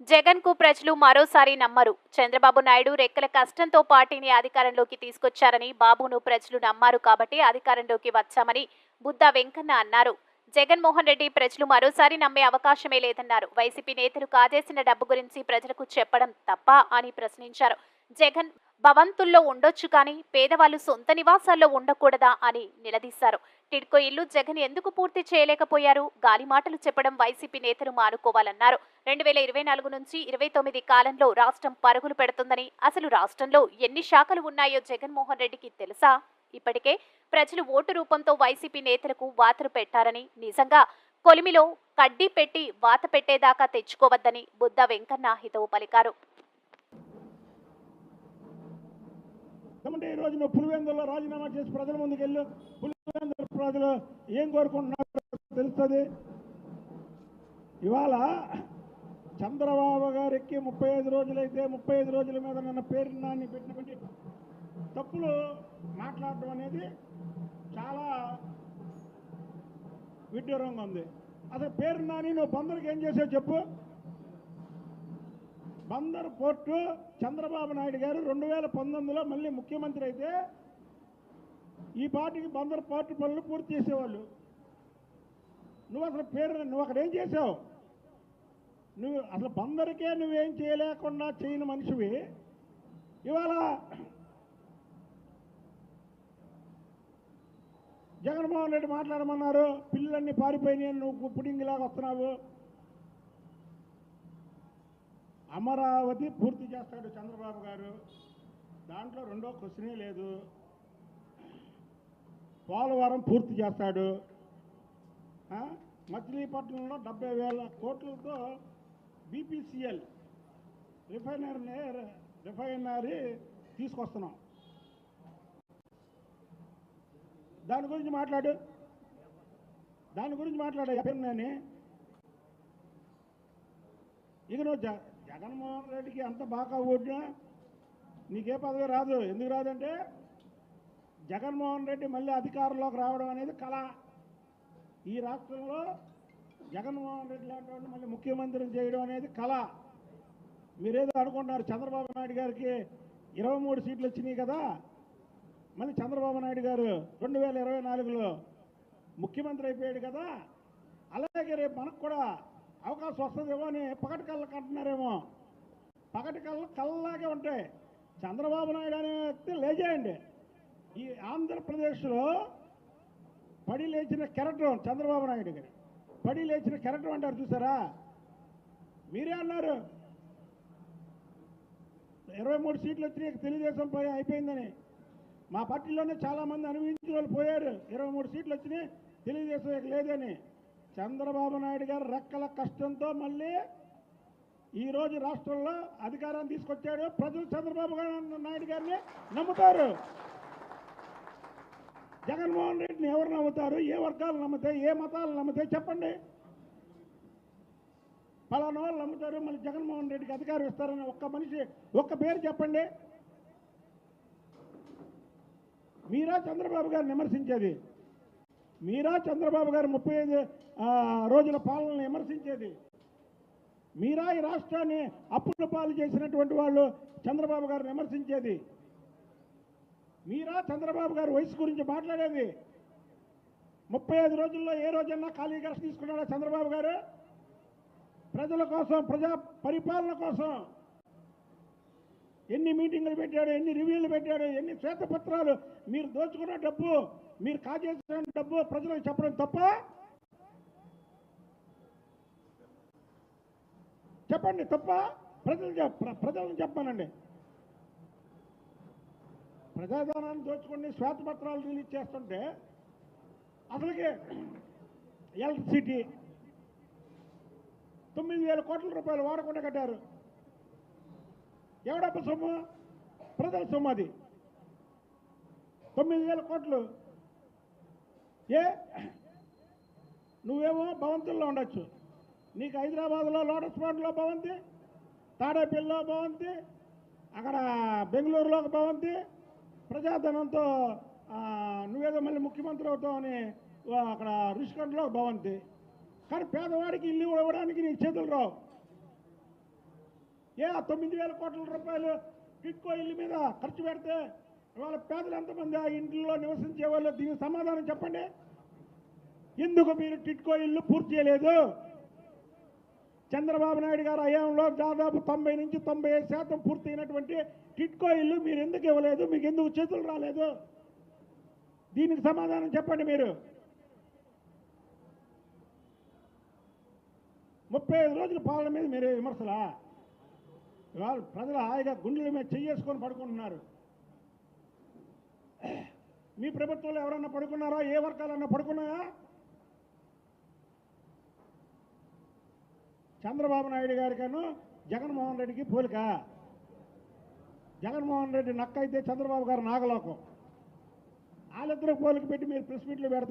జగన్కు ప్రజలు మరోసారి నమ్మరు. చంద్రబాబు నాయుడు రెక్కల కష్టంతో పార్టీని అధికారంలోకి తీసుకొచ్చారని బాబును ప్రజలు నమ్మారు కాబట్టి అధికారంలోకి వచ్చామని బుద్ధ వెంకన్న అన్నారు. జగన్మోహన్ రెడ్డి ప్రజలు మరోసారి నమ్మే అవకాశమే లేదన్నారు. వైసీపీ నేతలు కాజేసిన డబ్బు గురించి ప్రజలకు చెప్పడం తప్ప అని ప్రశ్నించారు. జగన్ భవంతుల్లో ఉండొచ్చు కానీ పేదవాళ్ళు సొంత నివాసాల్లో ఉండకూడదా అని నిలదీశారు. టిడ్కో ఇల్లు జగన్ ఎందుకు పూర్తి చేయలేకపోయారు? గాలి మాటలు చెప్పడం వైసీపీ నేతలు మానుకోవాలన్నారు. రెండు వేల ఇరవై నాలుగు నుంచి ఇరవై తొమ్మిది కాలంలో రాష్ట్రం పరుగులు పెడుతుందని అసలు రాష్ట్రంలో ఎన్ని శాఖలు ఉన్నాయో జగన్మోహన్ రెడ్డికి తెలుసా? ఇప్పటికే ప్రజలు ఓటు రూపంతో వైసీపీ నేతలకు వాతలు పెట్టారని నిజంగా కొలిమిలో కడ్డీ పెట్టి వాత పెట్టేదాకా తెచ్చుకోవద్దని బుద్ధ వెంకన్న హితవు పలికారు. కాబట్టి ఈ రోజు నువ్వు పులివెందుల్లో రాజీనామా చేసి ప్రజల ముందుకు వెళ్ళు. పులివెందుల ప్రజలు ఏం కోరుకుంటున్నారో తెలుస్తుంది. ఇవాళ చంద్రబాబు గారికి ముప్పై ఐదు రోజులైతే ముప్పై ఐదు రోజుల మీద నన్న పేరు నాన్ని పెట్టినటువంటి తప్పులు మాట్లాడటం అనేది చాలా విడ్డూరంగా ఉంది. అసలు పేరు నాని నువ్వు బందరికి ఏం చేసావు చెప్పు. బందర్ పోర్టు చంద్రబాబు నాయుడు గారు రెండు వేల పంతొమ్మిదిలో మళ్ళీ ముఖ్యమంత్రి అయితే ఈ పార్టీకి బందర్ పోర్టు పనులు పూర్తి చేసేవాళ్ళు. నువ్వు అసలు పేరు నువ్వు అక్కడ ఏం చేసావు? నువ్వు అసలు బందరికే నువ్వేం చేయలేకుండా చేయని మనిషివి. ఇవాళ జగన్మోహన్ రెడ్డి మాట్లాడమన్నారు పిల్లలన్నీ పారిపోయినాయి నువ్వు పుడింగిలాగా వస్తున్నావు. అమరావతి పూర్తి చేస్తాడు చంద్రబాబు గారు. దాంట్లో రెండో క్వశ్చనే లేదు. పోలవరం పూర్తి చేస్తాడు. మచిలీపట్నంలో డెబ్బై వేల కోట్లతో బీపీసీఎల్ రిఫైనరీ రిఫైనరీ తీసుకొస్తున్నాం. దాని గురించి మాట్లాడు. దాని గురించి మాట్లాడే. నేను ఇక నువ్వు జగన్మోహన్ రెడ్డికి ఎంత బాగా ఓడినా నీకే పదవి రాదు. ఎందుకు రాదంటే జగన్మోహన్ రెడ్డి మళ్ళీ అధికారంలోకి రావడం అనేది కళ. ఈ రాష్ట్రంలో జగన్మోహన్ రెడ్డి లాంటి వాళ్ళు మళ్ళీ ముఖ్యమంత్రిని చేయడం అనేది కళ. మీరేదో అనుకుంటున్నారు చంద్రబాబు నాయుడు గారికి ఇరవై మూడు సీట్లు వచ్చినాయి కదా. మళ్ళీ చంద్రబాబు నాయుడు గారు రెండు వేల ఇరవై నాలుగులో ముఖ్యమంత్రి అయిపోయాడు కదా. అలాగే రేపు మనకు కూడా అవకాశం వస్తుందేమో అని పగటి కళ్ళకు అంటున్నారేమో పగటి కళ్ళ కళ్ళలాగే ఉంటాయి. చంద్రబాబు నాయుడు అనే వ్యక్తి లేచేయండి. ఈ ఆంధ్రప్రదేశ్లో పడి లేచిన కెరటం చంద్రబాబు నాయుడు గారు. పడి లేచిన కెరటం అంటారు చూసారా? మీరే అన్నారు. ఇరవై మూడు సీట్లు వచ్చినాయి తెలుగుదేశం పోయి అయిపోయిందని. మా పార్టీలోనే చాలామంది అనుభవించిన వాళ్ళు పోయారు. ఇరవై మూడు సీట్లు వచ్చినాయి తెలుగుదేశం ఇక లేదని. చంద్రబాబు నాయుడు గారు రెక్కల కష్టంతో మళ్ళీ ఈరోజు రాష్ట్రంలో అధికారాన్ని తీసుకొచ్చాడు. ప్రజలు చంద్రబాబు నాయుడు గారిని నమ్ముతారు. జగన్మోహన్ రెడ్డిని ఎవరు నమ్ముతారు? ఏ వర్గాలు నమ్ముతాయి? ఏ మతాలు నమ్ముతాయి? చెప్పండి. పలానా వాళ్ళు నమ్ముతారు మళ్ళీ జగన్మోహన్ రెడ్డికి అధికారం ఇస్తారని ఒక్క మనిషి ఒక్క పేరు చెప్పండి. మీరా చంద్రబాబు గారిని విమర్శించేది? మీరా చంద్రబాబు గారు ముప్పై ఐదు రోజుల పాలనను విమర్శించేది? మీరా ఈ రాష్ట్రాన్ని అప్పుల పాలు చేసినటువంటి వాళ్ళు చంద్రబాబు గారు విమర్శించేది? మీరా చంద్రబాబు గారు వయసు గురించి మాట్లాడేది? ముప్పై ఐదు రోజుల్లో ఏ రోజన్నా ఖాళీగా తీసుకున్నాడా చంద్రబాబు గారు? ప్రజల కోసం ప్రజా పరిపాలన కోసం ఎన్ని మీటింగులు పెట్టాడు ఎన్ని రివ్యూలు పెట్టాడు ఎన్ని శ్వేతపత్రాలు మీరు దోచుకున్న డబ్బు మీరు కాజేసిన డబ్బు ప్రజలకు చెప్పడం తప్ప చెప్పండి తప్ప ప్రజలు ప్రజలను చెప్పానండి. ప్రజాధనాన్ని దోచుకుని శ్వేతపత్రాలు రిలీజ్ చేస్తుంటే అసలుకి ఎలక్ట్రిసిటీ తొమ్మిది వేల కోట్ల రూపాయలు వాడకుండా కట్టారు. ఎవడప్ప సొమ్ము? ప్రజల సొమ్ము అది. తొమ్మిది వేల కోట్లు ఏ? నువ్వేమో భవంతుల్లో ఉండొచ్చు. నీకు హైదరాబాద్లో లోటస్ పాండ్లో భవంతి తాడేపల్లిలో భవంతి అక్కడ బెంగళూరులో ఒక భవంతి ప్రజాధనంతో నువ్వేదో మళ్ళీ ముఖ్యమంత్రి అవుతావని అక్కడ రుషికొండలో భవంతి. కానీ పేదవాడికి ఇల్లు ఇవ్వడానికి నీకు చేతులు రావు. ఏ ఆ తొమ్మిది వేల కోట్ల రూపాయలు టిట్కో ఇల్లు మీద ఖర్చు పెడితే ఇవాళ పేదలు ఎంతమంది ఆ ఇంట్లో నివసించే వాళ్ళు దీనికి సమాధానం చెప్పండి? ఎందుకు మీరు టిట్కో ఇల్లు పూర్తి చేయలేదు? చంద్రబాబు నాయుడు గారు హయాంలో దాదాపు తొంభై నుంచి తొంభై ఐదు శాతం పూర్తయినటువంటి టిట్కో ఇల్లు మీరు ఎందుకు ఇవ్వలేదు? మీకు ఎందుకు చేతులు రాలేదు? దీనికి సమాధానం చెప్పండి మీరు. ముప్పై ఐదు రోజుల పాలన మీద మీరు విమర్శలా? ఇవాళ ప్రజలు హాయిగా గుండెల మీద చెయ్యేసుకొని పడుకుంటున్నారు. మీ ప్రభుత్వంలో ఎవరన్నా పడుకున్నారా? ఏ వర్గాలన్నా పడుకున్నాయా? చంద్రబాబు నాయుడు గారికను జగన్మోహన్ రెడ్డికి పోలిక. జగన్మోహన్ రెడ్డి నక్క అయితే చంద్రబాబు గారు నాగలోకం. వాళ్ళిద్దరు పోలిక పెట్టి మీరు ప్రెస్ మీట్లు పెడితే